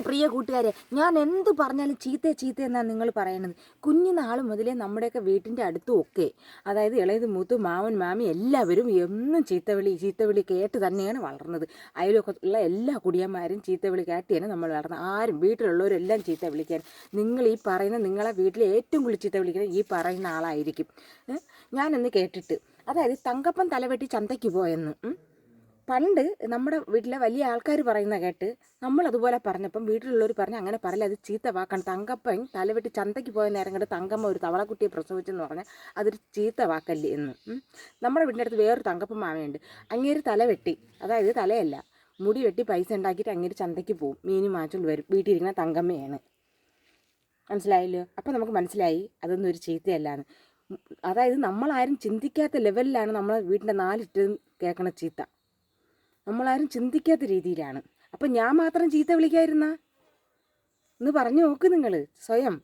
പ്രിയ കൂട്ടുകാരെ ഞാൻ എന്ത് പറഞ്ഞാലും ചീത്ത ചീത്ത എന്നാണ് നിങ്ങൾ പറയുന്നത് കുഞ്ഞുനാൾ മുതലേ നമ്മുടെയൊക്കെ വീട്ടിന്റെ അടുത്തും ഒക്കെ. അതായത് ഇളയത് മൂത്ത് മാവൻ മാമി എല്ലാവരും എന്നും ചീത്തവിളി ചീത്തവിളി കേട്ട് തന്നെയാണ് വളർന്നത്. അതിലൊക്കെ ഉള്ള എല്ലാ കുടിയന്മാരും ചീത്തവിളി കേട്ടിയാണ് നമ്മൾ വളർന്നത്. ആരും വീട്ടിലുള്ളവരെല്ലാം ചീത്ത വിളിക്കാൻ നിങ്ങൾ ഈ പറയുന്ന നിങ്ങളെ വീട്ടിൽ ഏറ്റവും കൂടുതൽ ചീത്ത വിളിക്കുന്നത് ഈ പറയുന്ന ആളായിരിക്കും. ഞാനെന്ന് കേട്ടിട്ട്. അതായത് തങ്കപ്പൻ തലവെട്ടി ചന്തയ്ക്ക് പോയെന്ന്. പണ്ട് നമ്മുടെ വീട്ടിലെ വലിയ ആൾക്കാർ പറയുന്ന കേട്ട് നമ്മൾ അതുപോലെ പറഞ്ഞപ്പം വീട്ടിലുള്ളവർ പറഞ്ഞ് അങ്ങനെ പറയില്ല അത് ചീത്ത വാക്കാണ്. തങ്കപ്പൻ തലവെട്ടി ചന്തയ്ക്ക് പോയ നേരം കണ്ട് തങ്കമ്മ ഒരു തവളക്കുട്ടിയെ പ്രസവിച്ചെന്ന് പറഞ്ഞാൽ അതൊരു ചീത്ത വാക്കല്ലേ എന്ന്. നമ്മുടെ വീടിന്റെ അടുത്ത് വേറൊരു തങ്കപ്പൻ മാമയുണ്ട്. അങ്ങേര് തലവെട്ടി അതായത് തലയല്ല മുടി വെട്ടി പൈസ ഉണ്ടാക്കിയിട്ട് അങ്ങേര് ചന്തയ്ക്ക് പോവും. മീനും മാച്ചുകൊണ്ട് വരും. വീട്ടിലിരിക്കുന്ന തങ്കമ്മയാണ്. മനസ്സിലായല്ലോ? അപ്പം നമുക്ക് മനസ്സിലായി അതൊന്നും ഒരു ചീത്തയല്ലാന്ന് അതായത് നമ്മളാരും ചിന്തിക്കാത്ത ലെവലിലാണ് നമ്മളെ വീടിന്റെ നാലിട്ട് കേൾക്കണ ചീത്ത. നമ്മളാരും ചിന്തിക്കാത്ത രീതിയിലാണ്. അപ്പം ഞാൻ മാത്രം ചീത്ത വിളിക്കായിരുന്ന? എന്ന് പറഞ്ഞു നോക്ക് നിങ്ങൾ സ്വയം.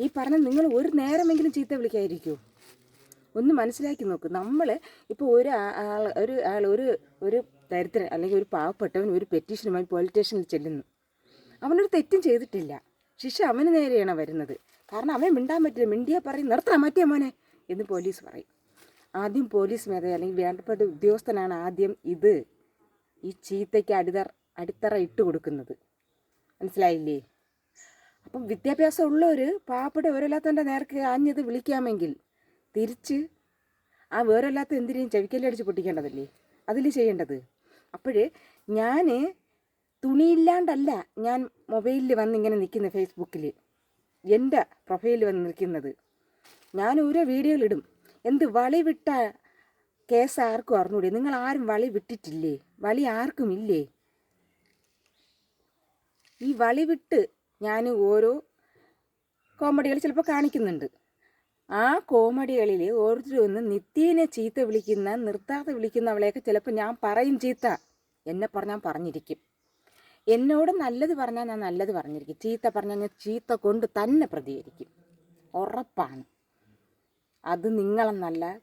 ഈ പറഞ്ഞ നിങ്ങൾ ഒരു നേരമെങ്കിലും ചീത്ത വിളിക്കാതിരിക്കുമോ ഒന്ന് മനസ്സിലാക്കി നോക്ക്. നമ്മൾ ഇപ്പോൾ ഒരു ആൾ ഒരു ആൾ ഒരു ഒരു ദരിദ്രൻ അല്ലെങ്കിൽ ഒരു പാവപ്പെട്ടവൻ ഒരു പെറ്റീഷനുമായി പോലീസ് സ്റ്റേഷനിൽ ചെല്ലുന്നു. അവനൊരു തെറ്റും ചെയ്തിട്ടില്ല. ശിക്ഷ അവന് നേരെയാണ് വരുന്നത്. കാരണം അവൻ മിണ്ടാൻ പറ്റില്ല. മിണ്ടിയാൽ പറയും നിർത്താൻ മാറ്റിയ മോനെ എന്ന് പോലീസ് പറയും. ആദ്യം പോലീസ് മേധാവി അല്ലെങ്കിൽ വേണ്ടപ്പെട്ട ഉദ്യോഗസ്ഥനാണ് ആദ്യം ഇത് ഈ ചീത്തയ്ക്ക് അടിതറ അടിത്തറ ഇട്ട് കൊടുക്കുന്നത്. മനസ്സിലായില്ലേ? അപ്പം വിദ്യാഭ്യാസം ഉള്ളവർ പാവപ്പെട്ട വേറെല്ലാത്തവന്റെ നേർക്ക് ആഞ്ഞത് വിളിക്കാമെങ്കിൽ തിരിച്ച് ആ വേരല്ലാത്ത എന്തിനേയും ചവിക്കല്ലടിച്ച് പൊട്ടിക്കേണ്ടതല്ലേ? അതിൽ ചെയ്യേണ്ടത്. അപ്പോഴേ ഞാൻ തുണിയില്ലാണ്ടല്ല ഞാൻ മൊബൈലിൽ വന്നിങ്ങനെ നിൽക്കുന്നത് ഫേസ്ബുക്കിൽ എന്റെ പ്രൊഫൈലിൽ വന്ന് നിൽക്കുന്നത്. ഞാൻ ഓരോ വീഡിയോയിലിടും. എന്ത് വളി വിട്ട കേസ് ആർക്കും അറിഞ്ഞൂടെ? നിങ്ങൾ ആരും വളി വിട്ടിട്ടില്ലേ? വളി ആർക്കും ഇല്ലേ ഈ വളി വിട്ട് ഞാൻ ഓരോ കോമഡികൾ ചിലപ്പോൾ കാണിക്കുന്നുണ്ട്. ആ കോമഡികളിൽ ഓരോരുത്തരും നിത്യേനെ ചീത്ത വിളിക്കുന്ന നിർത്താതെ വിളിക്കുന്നവളെയൊക്കെ ചിലപ്പോൾ ഞാൻ പറയും ചീത്ത. എന്നെ പറഞ്ഞാൽ പറഞ്ഞിരിക്കും. എന്നോട് നല്ലത് പറഞ്ഞാൽ ഞാൻ നല്ലത് പറഞ്ഞിരിക്കും. ചീത്ത പറഞ്ഞാൽ ഞാൻ ചീത്ത കൊണ്ട് തന്നെ പ്രതികരിക്കും. ഉറപ്പാണ്. അത് നിങ്ങളെന്നല്ല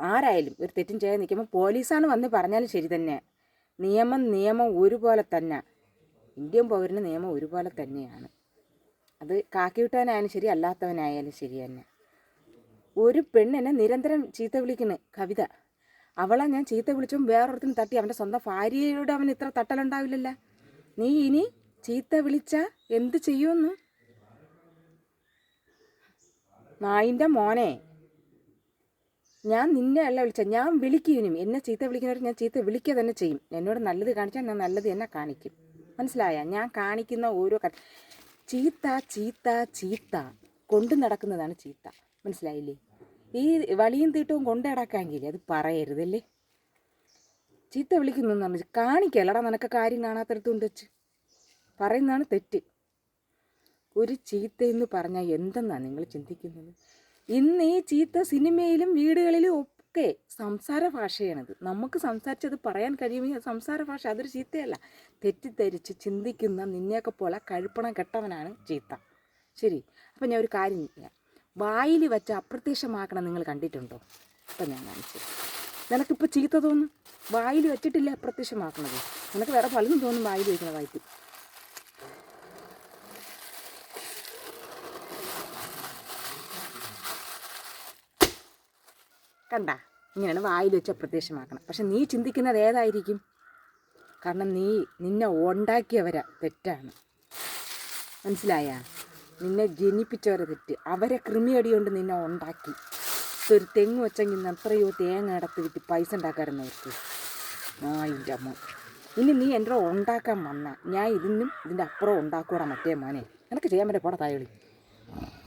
ആരായാലും ഒരു തെറ്റും ചെയ്യാൻ നിൽക്കുമ്പോൾ പോലീസാണ് വന്ന് പറഞ്ഞാലും ശരി തന്നെ. നിയമം നിയമം ഒരുപോലെ തന്നെ. ഇന്ത്യൻ പൗരന് നിയമം ഒരുപോലെ തന്നെയാണ്. അത് കാക്കിവിട്ടവനായാലും ശരി അല്ലാത്തവനായാലും ശരി തന്നെ. ഒരു പെണ്ണിനെ നിരന്തരം ചീത്ത വിളിക്കുന്നു കവിത. അവളെ ഞാൻ ചീത്ത വിളിച്ചും വേറൊരുത്തിനും തട്ടി അവന്റെ സ്വന്തം ഭാര്യയോട് അവൻ ഇത്ര തട്ടലുണ്ടാവില്ലല്ലോ. നീ ഇനി ചീത്ത വിളിച്ച എന്ത് ചെയ്യുമെന്ന്? നായിന്റെ മോനെ ഞാൻ നിന്നെ അല്ല വിളിച്ച ഞാൻ വിളിക്കും എന്നെ ചീത്ത വിളിക്കുന്നവർ ഞാൻ ചീത്ത വിളിക്കുക തന്നെ ചെയ്യും. എന്നോട് നല്ലത് കാണിച്ചാൽ ഞാൻ നല്ലത് തന്നെ കാണിക്കും. മനസ്സിലായ? ഞാൻ കാണിക്കുന്ന ഓരോ ചീത്ത ചീത്ത ചീത്ത. കൊണ്ടു നടക്കുന്നതാണ് ചീത്ത. മനസ്സിലായില്ലേ? ഈ വളിയും തീട്ടവും കൊണ്ടു നടക്കാമെങ്കിൽ അത് പറയരുതല്ലേ? ചീത്ത വിളിക്കുന്നു എന്ന് പറഞ്ഞു കാണിക്കല്ലടാ നിനക്ക് കാര്യം കാണാത്തടത്ത് കൊണ്ട് വെച്ച്. പറയുന്നതാണ് തെറ്റ്. ഒരു ചീത്ത എന്ന് പറഞ്ഞാൽ എന്തെന്നാണ് നിങ്ങൾ ചിന്തിക്കുന്നത്? ഇന്ന് ഈ ചീത്ത സിനിമയിലും വീടുകളിലും ഒക്കെ സംസാര ഭാഷയാണത്. നമുക്ക് സംസാരിച്ചത് പറയാൻ കഴിയുമെങ്കിൽ സംസാര ഭാഷ അതൊരു ചീത്തയല്ല. തെറ്റിദ്ധരിച്ച് ചിന്തിക്കുന്ന നിന്നെയൊക്കെ പോലെ കഴുപ്പണം കെട്ടവനാണ് ചീത്ത. ശരി അപ്പം ഞാൻ ഒരു കാര്യം ചെയ്യാം. വായിൽ വെച്ച് അപ്രത്യക്ഷമാക്കണം നിങ്ങൾ കണ്ടിട്ടുണ്ടോ? അപ്പം ഞാൻ കാണിച്ചു നിനക്കിപ്പോൾ ചീത്ത തോന്നും? വായിൽ വെച്ചിട്ടില്ല അപ്രത്യക്ഷമാക്കണത്? നിനക്ക് വേറെ പലതും തോന്നും വായിൽ വയ്ക്കണ വായിക്ക് കണ്ട. ഇങ്ങനെയാണ് വായിൽ വെച്ച് അപ്രത്യക്ഷമാക്കണം പക്ഷെ നീ ചിന്തിക്കുന്നത് ഏതായിരിക്കും? കാരണം നീ നിന്നെ ഉണ്ടാക്കിയവരാ തെറ്റാണ്. മനസ്സിലായ? നിന്നെ ജനിപ്പിച്ചവരെ തെറ്റ്. അവരെ കൃമിയടി കൊണ്ട് നിന്നെ ഉണ്ടാക്കി. ഒരു തെങ്ങ് വെച്ചെങ്കിൽ എത്രയോ തേങ്ങ അടത്ത് വിറ്റ് പൈസ ഉണ്ടാക്കാറുന്നവർക്ക് നായിന്റെ അമ്മ. ഇനി നീ എന്റെ ഉണ്ടാക്കാൻ വന്ന. ഞാൻ ഇതിനും ഇതിന്റെ അപ്പുറം ഉണ്ടാക്കൂടാ മറ്റേ മോനെ. എനിക്ക് ചെയ്യാൻ പറ്റും പോടാ തായോളി.